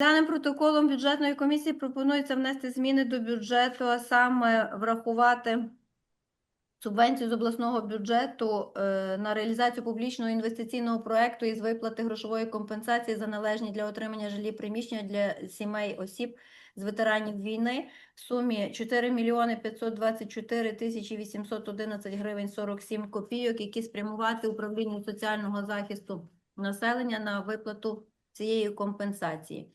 Даним протоколом бюджетної комісії пропонується внести зміни до бюджету, а саме врахувати субвенцію з обласного бюджету е, на реалізацію публічного інвестиційного проекту із виплати грошової компенсації за належні для отримання жилі приміщення для сімей осіб з ветеранів війни в сумі 4 мільйони 524 тисячі 811 гривень 47 копійок, які спрямувати управлінню соціального захисту населення на виплату цієї компенсації.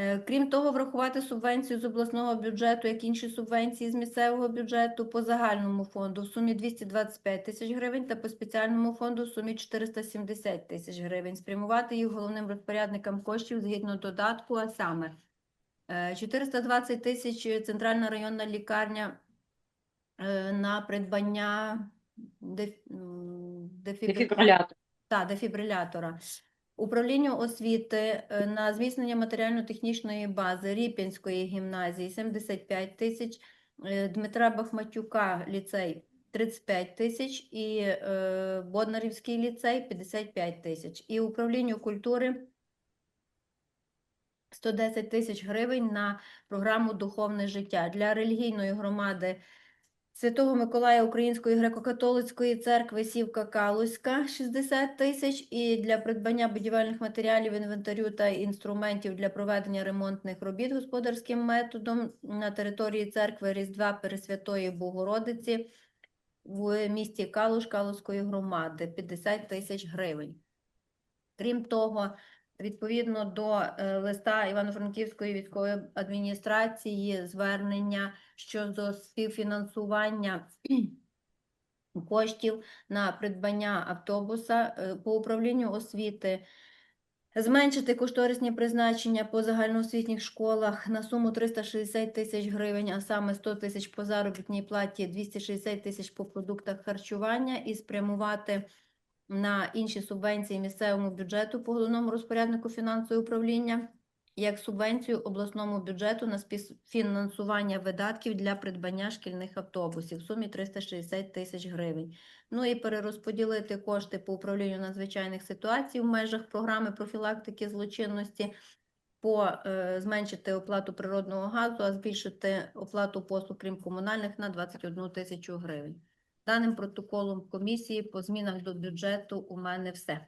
Е, Крім того, врахувати субвенцію з обласного бюджету, як інші субвенції з місцевого бюджету по загальному фонду в сумі 225 тисяч гривень та по спеціальному фонду в сумі 470 тисяч гривень. Спрямувати їх головним розпорядникам коштів згідно додатку, а саме е, 420 тисяч центральна районна лікарня е, на придбання деф- м, дефібри- та, дефібрилятора. Управлінню освіти е, на зміцнення матеріально-технічної бази Ріпінської гімназії 75 тисяч, е, Дмитра Бахматюка ліцей 35 тисяч і е, Боднарівський ліцей 55 тисяч. І управлінню культури 110 тисяч гривень на програму Духовне життя для релігійної громади Святого Миколая Української греко-католицької церкви Сівка Калузька 60 тисяч і для придбання будівельних матеріалів, інвентарю та інструментів для проведення ремонтних робіт господарським методом на території церкви Різдва Пересвятої Богородиці в місті Калуш Калузької громади 50 тисяч гривень. Крім того, відповідно до е, листа Івано-Франківської військової адміністрації звернення щодо співфінансування коштів на придбання автобуса е, по управлінню освіти. Зменшити кошторисні призначення по загальноосвітніх школах на суму 360 тисяч гривень, а саме 100 тисяч по заробітній платі, 260 тисяч по продуктах харчування і спрямувати на інші субвенції місцевому бюджету по головному розпоряднику фінансового управління як субвенцію обласному бюджету на співфінансування видатків для придбання шкільних автобусів в сумі 360 тисяч гривень. Ну і перерозподілити кошти по управлінню надзвичайних ситуацій в межах програми профілактики злочинності, по е, зменшити оплату природного газу, а збільшити оплату послуг, крім комунальних, на 21 тисячу гривень. Даним протоколом комісії по змінах до бюджету у мене все.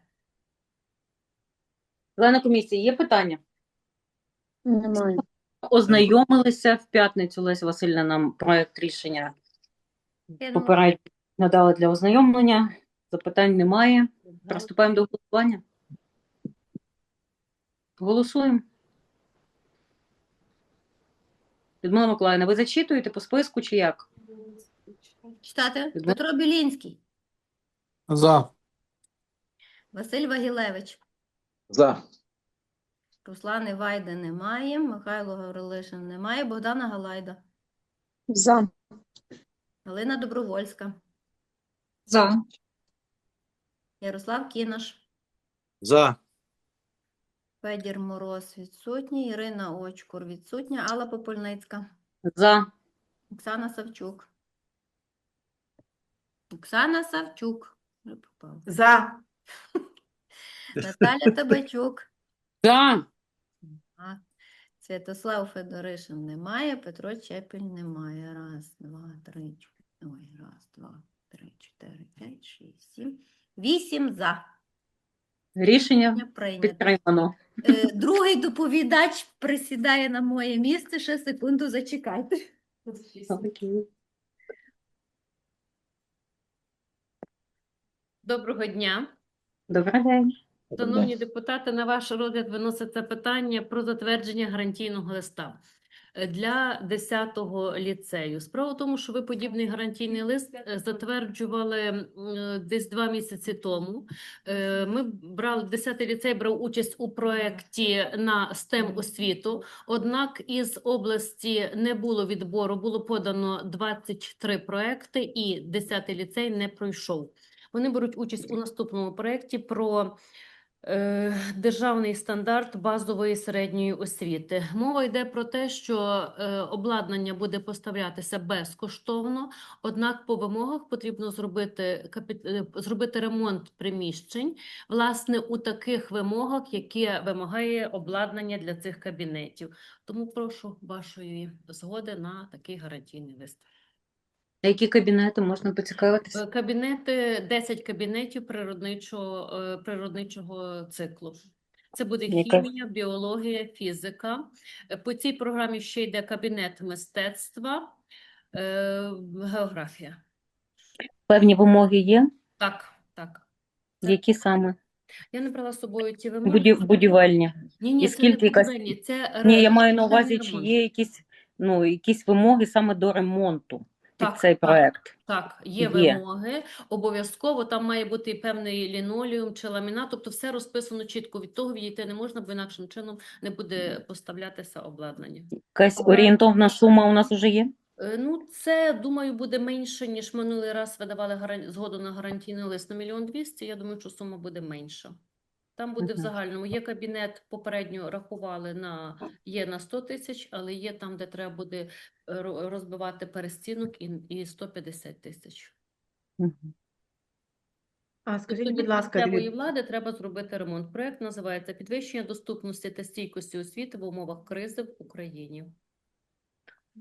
Члени комісії, є питання? Немає. Ознайомилися в п'ятницю Леся Васильівна нам проект рішення попередньо надала для ознайомлення. Запитань немає. Приступаємо до голосування. Голосуємо. Людмила Миколаївна, ви зачитуєте по списку чи як? Читати Петро Білінський, За. Василь Вагілевич, За. Руслани Вайди немає, Михайло Гаврилишин немає, Богдана Галайда, За. Галина Добровольська, За. Ярослав Кінаш, За. Федір Мороз відсутній, Ірина Очкур відсутня, Алла Попольницька, За. Оксана Савчук. Оксана Савчук. За. Наталя Табачук. За. Святослав Федоришин немає, Петро Чепіль немає. Раз, два, три, чотири. Ой, раз, два, три, чотири, п'ять, шість, сім. Вісім за. Рішення підтримано. Е, Другий доповідач присідає на моє місце. Ще секунду зачекайте. Доброго дня. Добрий день. Шановні депутати, на ваш розгляд виноситься питання про затвердження гарантійного листа е, для 10-го ліцею. Справа в тому, що ви подібний гарантійний лист е, затверджували е, десь два місяці тому. Ми брали 10-й ліцей брав участь у проєкті на STEM освіту. Однак із області не було відбору, було подано 23 проекти, і 10-й ліцей не пройшов. Вони беруть участь у наступному проєкті про Е, Державний стандарт базової середньої освіти. Мова йде про те, що е, обладнання буде поставлятися безкоштовно, однак по вимогах потрібно зробити, капі- е, зробити ремонт приміщень, власне, у таких вимогах, які вимагає обладнання для цих кабінетів. Тому прошу вашої згоди на такий гарантійний лист. А які кабінети можна поцікавитися? Е, Кабінети, 10 кабінетів природничого, е, природничого циклу. Це буде хімія, біологія, фізика. Е, По цій програмі ще йде кабінет мистецтва, географія. Певні вимоги є? Так, так. Які саме? Я не брала з собою ті вимоги. Будів- будівельні. Ні, ні, І це скільки не якась- це Ні, я маю на увазі, чи є якісь, ну, якісь вимоги саме до ремонту під Так, цей так. проект. Так, є Є. вимоги, обов'язково там має бути певний лінолеум чи ламінат, тобто все розписано чітко. Від того відійти не можна, бо інакшим чином не буде поставлятися обладнання. Якась орієнтовна сума у нас вже є? Е, Ну, це, думаю, буде менше, ніж минулий раз видавали згоду на гарантійний лист на мільйон двісті. Я думаю, що сума буде менша. Там буде в загальному. Є кабінет, попередньо рахували на є на 100 тисяч, але є там, де треба буде е, розбивати перестінок і, і 150 тисяч. А скажіть, Тобто будь ласка, диві- влади треба зробити ремонт. Проект називається Підвищення доступності та стійкості освіти в умовах кризи в Україні.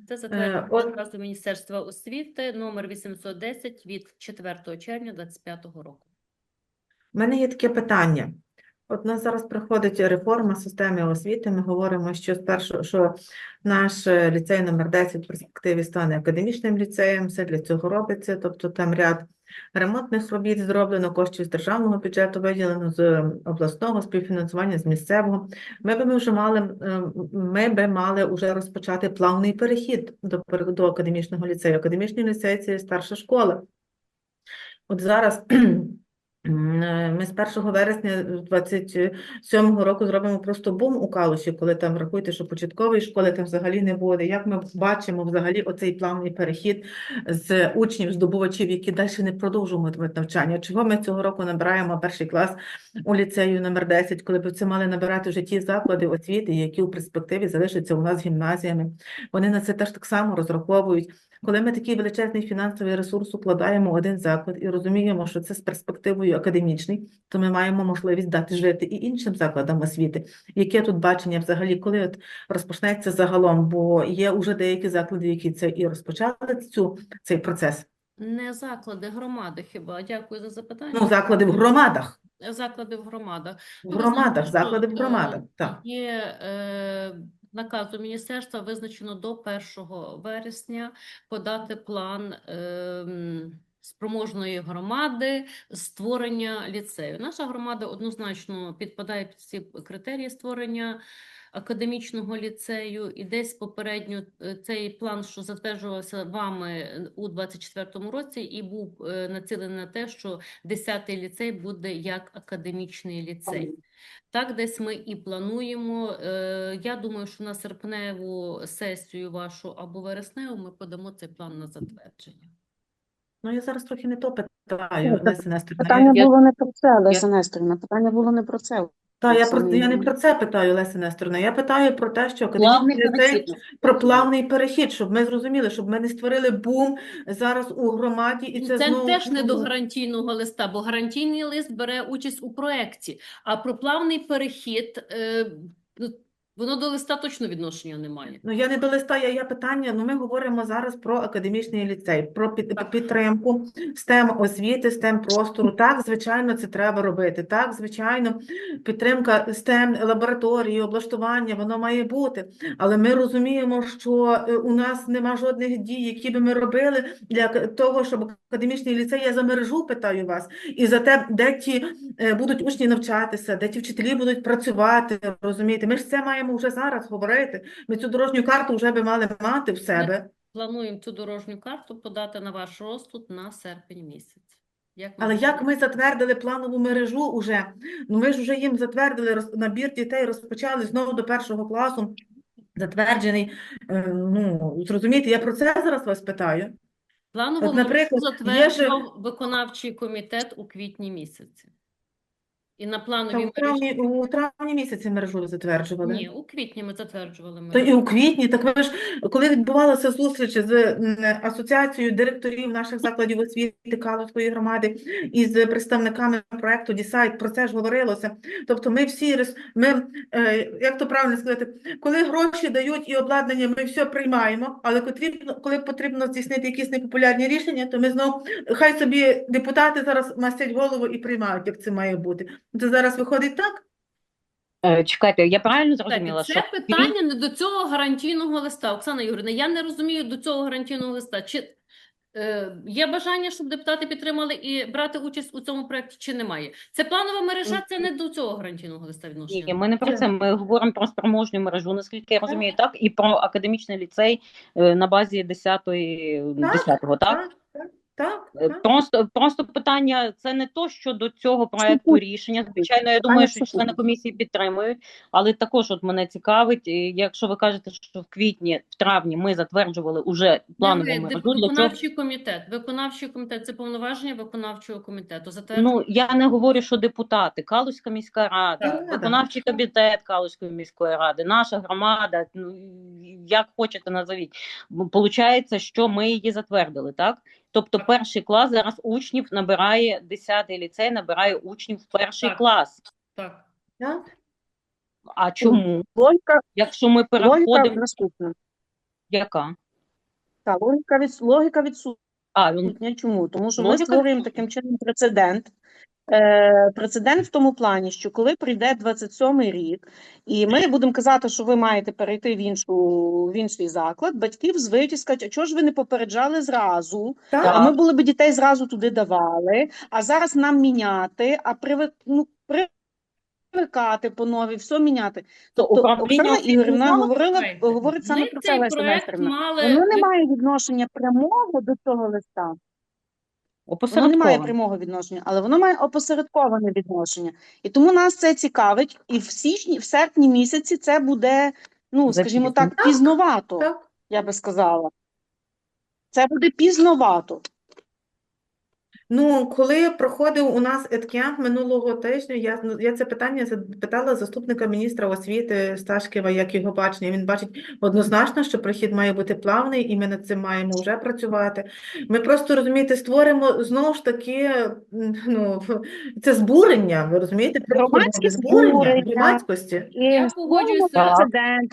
Це затверджено от- наказу Міністерства освіти номер 810 від 4 червня 2025 року. в мене є таке питання. От нас зараз проходить реформа системи освіти. Ми говоримо, що спершу, що наш е, ліцей номер 10 в перспективі стане академічним ліцеєм. Все для цього робиться. Тобто там ряд ремонтних робіт зроблено, коштів з державного бюджету виділено, з обласного співфінансування, з місцевого. Ми би ми вже мали, е, ми би мали вже розпочати плавний перехід до, до академічного ліцею. Академічний ліцей це старша школа. От зараз ми з 1 вересня 27-го року зробимо просто бум у Калуші, коли там рахуйте, що початкової школи там взагалі не буде. Як ми бачимо взагалі оцей плавний перехід з учнів, здобувачів, які далі не продовжуватимуть навчання. Чого ми цього року набираємо перший клас у ліцею номер 10, коли б це мали набирати вже ті заклади освіти, які у перспективі залишаться у нас гімназіями. Вони на це теж так само розраховують. Коли ми такий величезний фінансовий ресурс укладаємо в один заклад і розуміємо, що це з перспективою академічний, то ми маємо можливість дати жити і іншим закладам освіти. Яке тут бачення взагалі, коли от розпочнеться загалом? Бо є вже деякі заклади, які це і розпочали цю, цей процес. Не заклади, громади хіба. Дякую за запитання. Ну, заклади в громадах. Заклади в громадах. В громадах, заклади в е, громадах. Так. Є е, наказу міністерства визначено до 1 вересня подати план е, спроможної громади створення ліцею. Наша громада однозначно підпадає під ці критерії створення академічного ліцею, і десь попередньо е, цей план, що затверджувався вами е, у 24-му році, і був е, націлений на те, що 10-й ліцей буде як академічний ліцей. Так, десь ми і плануємо. Я думаю, що на серпневу сесію вашу або вересневу ми подамо цей план на затвердження. Ну, я зараз трохи не то питаю, Леся Несторівна. Питання було не про це, Леся Несторівна. Питання було не про це. Та, я, про, я не про це питаю, Леся Несторівна. Я питаю про те, що академічний ліцей, про плавний перехід, щоб ми зрозуміли, щоб ми не створили бум зараз у громаді, і Ну, це, Це знову теж не до гарантійного листа, бо гарантійний лист бере участь у проєкті, а про плавний перехід е, воно до листа точно відношення не має. Ну, я не до листа, я, я питання, ну ми говоримо зараз про академічний ліцей, про під, Так. підтримку STEM освіти, STEM простору. Так, звичайно, це треба робити. Так, звичайно, підтримка STEM лабораторії, облаштування, воно має бути. Але ми розуміємо, що е, у нас нема жодних дій, які би ми робили для того, щоб академічний ліцей, я за мережу питаю вас, і за те, де ті е, будуть учні навчатися, де ті вчителі будуть працювати, розумієте? Ми ж це маємо вже зараз говорити. Ми цю дорожню карту вже би мали мати в себе. Плануємо цю дорожню карту подати на ваш розсуд на серпень місяць. Як Але як ми затвердили планову мережу уже, ну ми ж вже їм затвердили роз- набір дітей, розпочали знову до першого класу, затверджений. Е, Ну, зрозумієте, я про це зараз вас питаю. Планову От, мережу наприклад, є виконавчий комітет у квітні місяці. І на Та плановій у мережі. травні, у травні місяці мережу затверджували. Ні, у квітні ми затверджували То і у квітні, так ви ж, коли відбувалася зустріч з м, асоціацією директорів наших закладів освіти Калузької громади і з представниками проекту Дісайт, про це ж говорилося. Тобто ми всі, рес- ми, е, як то правильно сказати, коли гроші дають і обладнання, ми все приймаємо, але потрібно, коли потрібно здійснити якісь непопулярні рішення, то ми знову, хай собі депутати зараз мастять голову і приймають, як це має бути. Це зараз виходить так? Е, Чекайте, я правильно Так, зрозуміла, це що питання не до цього гарантійного листа. Оксана Юрівна, я не розумію до цього гарантійного листа. Чи е, є бажання, щоб депутати підтримали і брати участь у цьому проєкті, чи немає? Це планова мережа, це не до цього гарантійного листа відношення. Ні, ми не про це. Ми говоримо про спроможню мережу, наскільки я розумію, так і про академічний ліцей е, на базі 10-ї, 10-го, так? Так, так, так, Е, так. Просто просто питання це не то, що до цього проекту рішення. Звичайно, я думаю, що члени комісії підтримують, але також от мене цікавить, якщо ви кажете, що в квітні, в травні ми затверджували уже планову мережу, виконавчий комітет. Виконавчий комітет це повноваження виконавчого комітету. Ну, я не говорю, що депутати, Калузька міська рада, Так. виконавчий комітет Калузької міської ради, наша громада, ну, як хочете назовіть. Получається, що ми її затвердили, так? Тобто перший клас зараз учнів набирає, 10-й ліцей набирає учнів в перший Так. клас. Так. так. А чому? Логіка, Якщо ми логіка переходимо, наступна. яка? Та, логіка, від, логіка відсутня. А, він... Чому? Тому що ми створюємо таким чином прецедент. Е, прецедент в тому плані, що коли прийде 27-й рік, і ми будемо казати, що ви маєте перейти в іншу в інший заклад, батьків і скажуть, а чого ж ви не попереджали зразу? Так. А ми були б дітей зразу туди давали, а зараз нам міняти, а привик, ну, привикати по новій, все міняти. то Тобто управління Оксана Ігорівна говорила, говорить саме ми про це Леся Нестерівна. мали Воно не має відношення прямого до цього листа. Воно не має прямого відношення, але воно має опосередковане відношення. І тому нас це цікавить. І в січні, в серпні місяці це буде, ну, скажімо так, пізновато, Так. я би сказала. Це буде пізновато. Ну, коли проходив у нас еткемп минулого тижня, я, ну, я це питання запитала заступника міністра освіти Сташківа, як його бачення. Він бачить однозначно, що прохід має бути плавний, і ми над цим маємо вже працювати. Ми просто, розумієте, створимо знову ж таки, ну, це збурення, ви розумієте? Громадське збурення збурення. громадськості. І погоджуюся.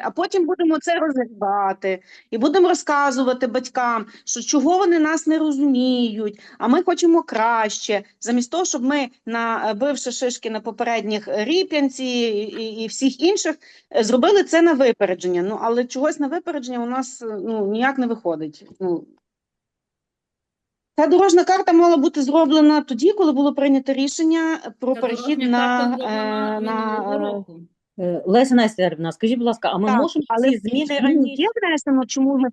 а потім будемо це розглядати і будемо розказувати батькам, що чого вони нас не розуміють, а ми хочемо краще, замість того, щоб ми, набивши шишки на попередніх ріп'янці і, і, і всіх інших, е, зробили це на випередження. Ну, але чогось на випередження у нас е, ну, ніяк не виходить. Ну, Ця дорожна карта мала бути зроблена тоді, коли було прийнято рішення про Ця перехід на, е, на е, року. Е, Леся Нестерівна, скажіть, будь ласка, а ми Так, можемо але ці зміни раніше? є внесено, чому ми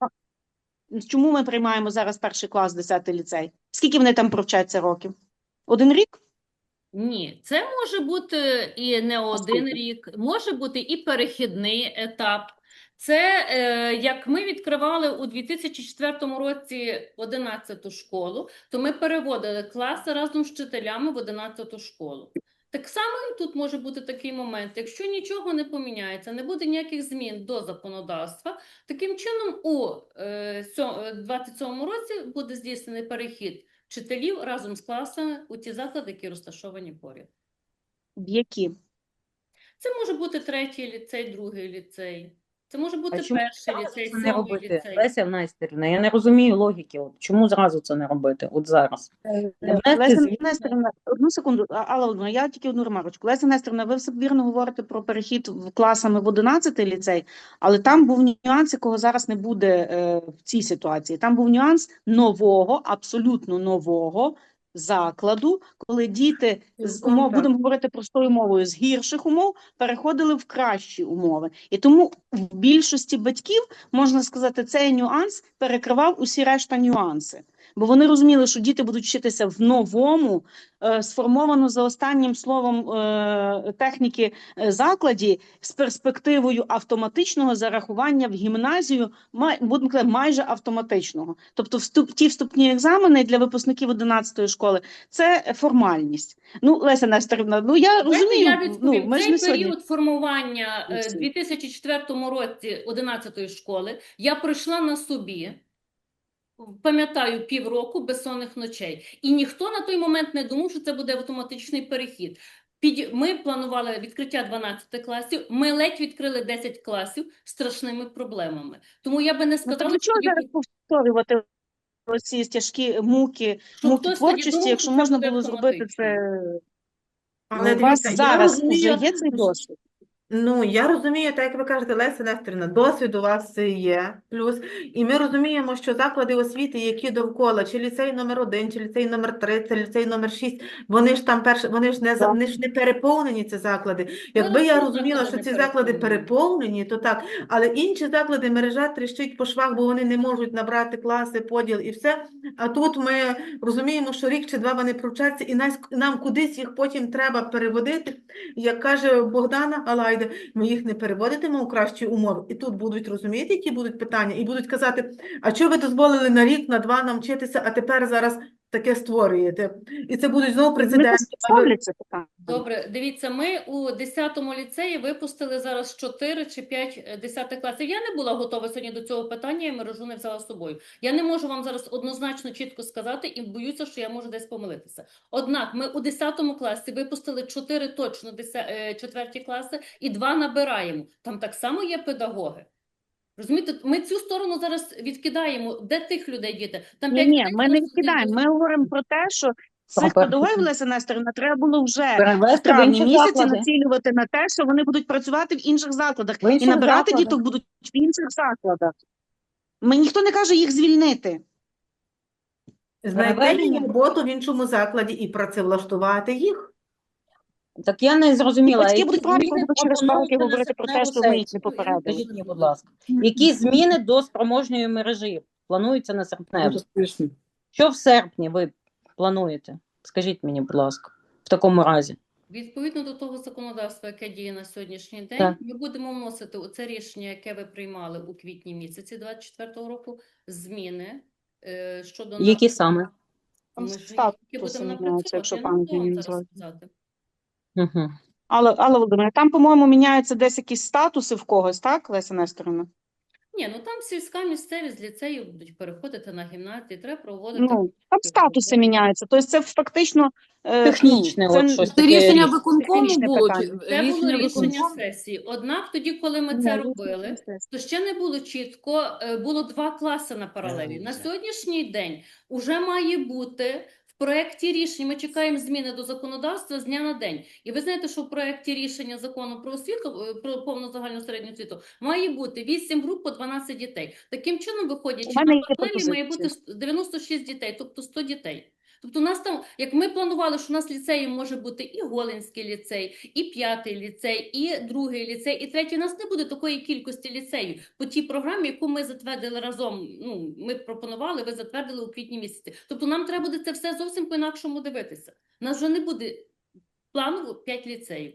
чому ми приймаємо зараз перший клас, 10 ліцей? Скільки вони там провчаться років? Один рік? Ні, це може бути і не один рік, може бути і перехідний етап. Це е, як ми відкривали у 2004 році 11 школу, то ми переводили класи разом з вчителями в 11 школу. Так само і тут може бути такий момент. Якщо нічого не поміняється, не буде ніяких змін до законодавства, таким чином у е, сьо- е, 27 році буде здійснений перехід вчителів разом з класами у ті заклади, які розташовані поряд. В які? Це може бути третій ліцей, другий ліцей. Це може бути чому перший ліцей, це не робити? ліцей. Леся Нестерівна, я не розумію логіки. От чому зразу це не робити? От зараз. Не внести Е, Леся. Нестерівна, одну секунду, А- Алла Володимирівна, я тільки одну ремарочку. Леся Нестерівна, ви все вірно говорите про перехід в класами в 11 ліцей, але там був нюанс, якого зараз не буде е, в цій ситуації. Там був нюанс нового, абсолютно нового закладу, коли діти з умов, будемо говорити простою мовою, з гірших умов переходили в кращі умови. І тому в більшості батьків, можна сказати, цей нюанс перекривав усі решта нюанси. Бо вони розуміли, що діти будуть вчитися в новому, е, сформовано за останнім словом е, техніки е, закладі з перспективою автоматичного зарахування в гімназію, май, будемо казати, майже автоматичного. Тобто вступ, ті вступні екзамени для випускників 11 школи це формальність. Ну, Леся Нестерівна, ну я розумію, я ну, ми ж Цей не сьогодні. період формування е, в 2004 році 11 школи я пройшла на собі, пам'ятаю, півроку безсонних ночей. І ніхто на той момент не думав, що це буде автоматичний перехід. Під... Ми планували відкриття 12 класів, ми ледь відкрили 10 класів страшними проблемами. Тому я би не Ну, сказала, для що зараз повторювати ці тяжкі муки, муки творчості, думав, якщо можна було зробити це. Але у вас зараз вже є цей досвід. Ну, я розумію, так як ви кажете, Леся Нестерівна, досвід у вас є, плюс, і ми розуміємо, що заклади освіти, які довкола, чи ліцей номер 1 чи ліцей номер 3 чи ліцей номер 6, вони ж там перше, вони ж не, Так. вони ж не переповнені, ці заклади. Якби Зараз я розуміла, що ці заклади переповнені. переповнені, то так, але інші заклади мережа тріщить по швах, бо вони не можуть набрати класи, поділ і все. А тут ми розуміємо, що рік чи два вони провчаться, і нас, нам кудись їх потім треба переводити. Як каже Богдана Алайда, ми їх не переводитимо у кращі умови. І тут будуть розуміти, які будуть питання, і будуть казати, а чого ви дозволили на рік, на два нам вчитися, а тепер зараз таке створюєте. І це будуть знову питання. Добре, дивіться, ми у 10 ліцеї випустили зараз 4 чи 5 10 класів. Я не була готова сьогодні до цього питання, і мережу не взяла з собою. Я не можу вам зараз однозначно чітко сказати і боюся, що я можу десь помилитися. Однак ми у 10 класі випустили 4 точно 10, 4 класи і 2 набираємо. Там так само є педагоги. Розумієте, ми цю сторону зараз відкидаємо. Де тих людей діти? Там Ні, ні, ми не відкидаємо. Ми говоримо про те, що цих педагогів, Леся Нестерівна, треба було вже в травні місяці націлювати на те, що вони будуть працювати в інших закладах. В інших І набирати закладах. діток будуть в інших закладах. Ми ніхто не каже їх звільнити. Знайти роботу в іншому закладі і працевлаштувати їх. Так я не зрозуміла. Батьки які будуть правильно зміни через пару років пропонуються говорити про те, що ми їх не попередили. Скажіть мені, будь ласка, які зміни до спроможної мережі плануються на серпневу? Що в серпні ви плануєте? Скажіть мені, будь ласка, в такому разі. Відповідно до того законодавства, яке діє на сьогоднішній день, Так. ми будемо вносити у це рішення, яке ви приймали у квітні місяці 24-го року, зміни е, щодо Які нас- саме? Ми Там ж які будемо якщо я не можу зараз сказати. Угу. Але, але Володимир, там, по-моєму, міняються десь якісь статуси в когось, так, Леся Нестерівна? Ні, ну там сільська місцевість з ліцею будуть переходити на гімназії, треба проводити. Ну, там статуси міняються. Тобто це фактично е, Технічне ну, от щось Це таке рішення виконкому Технічне було? питання. Це було Рішення рішення виконкому? сесії. Однак тоді, коли ми це рішення робили, то ще не було чітко, е, було два класи на паралелі. На сьогоднішній день уже має бути в проєкті рішень, ми чекаємо зміни до законодавства з дня на день. І ви знаєте, що в проєкті рішення закону про освіту, е, про повну загальну середню освіту, має бути 8 груп по 12 дітей. Таким чином, виходячи, на проблемі, паралелі має бути пропозиція. 96 дітей, тобто 100 дітей. Тобто у нас там, як ми планували, що у нас ліцеї може бути і Голинський ліцей, і п'ятий ліцей, і другий ліцей, і третій. У нас не буде такої кількості ліцеїв по тій програмі, яку ми затвердили разом. Ну, ми пропонували, ви затвердили у квітні місяці. Тобто нам треба буде це все зовсім по-інакшому дивитися. У нас вже не буде плану 5 ліцеїв.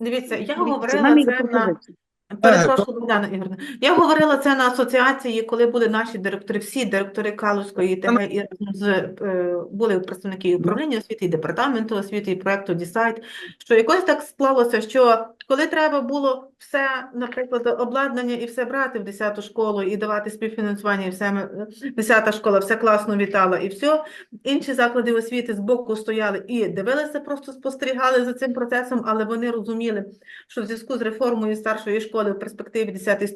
Дивіться, я говорила це на. Перепрошую, Богдана Ігорна. Я говорила це на асоціації, коли були наші директори, всі директори Калузької ТГ і разом з е, були представники управління освіти, і департаменту освіти, і проекту Дісайт. Що якось так склалося, що коли треба було все, наприклад, обладнання і все брати в 10 школу і давати співфінансування, і все ми- 10 школа все класно вітала, і все. Інші заклади освіти з боку стояли і дивилися, просто спостерігали за цим процесом, але вони розуміли, що в зв'язку з реформою старшої школи в перспективі 10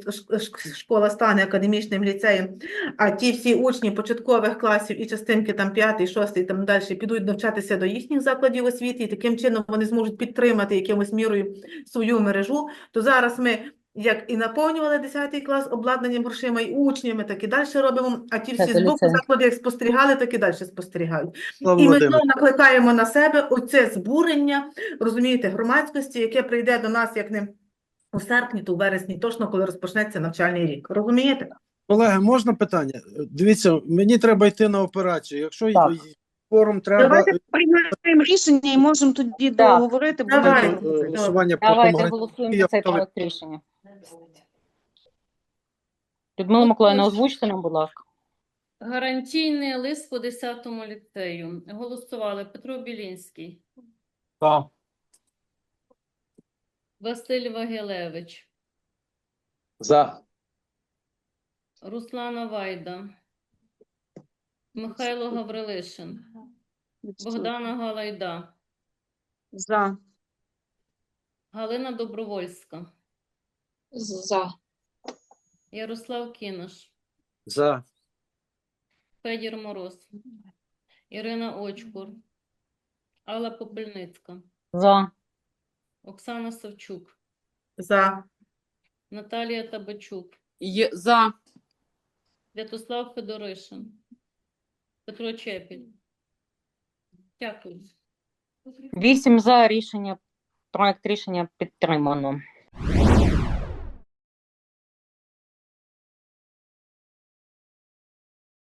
школа стане академічним ліцеєм, а ті всі учні початкових класів і частинки там 5, 6 і там далі підуть навчатися до їхніх закладів освіти, і таким чином вони зможуть підтримати якимось мірою свою мережу, то зараз ми як і наповнювали 10 клас обладнанням, грошима і учнями, так і далі робимо, а ті всі з боку заклади як спостерігали, так і далі спостерігають. Слава І ми знову накликаємо на себе оце збурення, розумієте, громадськості, яке прийде до нас як не у серпні, то у вересні, точно коли розпочнеться навчальний рік. Розумієте? Колеги, можна питання? Дивіться, мені треба йти на операцію. Якщо Так. Форум треба Давайте приймаємо рішення і можемо тоді Так. договорити. будемо Давай. е, голосування Давайте тому голосуємо за цей проект рішення. Людмила Миколаївна, озвучте нам, будь ласка. Гарантійний лист по 10 ліцею. Голосували Петро Білінський, За. Василь Вагилевич, За. Руслана Вайда, Михайло Гаврилишин, Богдана Галайда, За. Галина Добровольська, За. Ярослав Кінаш, За. Федір Мороз, Ірина Очкур, Алла Попельницька, За. Оксана Савчук, За. Наталія Табачук, Є за. Святослав Федоришин, Петро Чепіль. Дякую. Вісім за рішення. Проект рішення підтримано.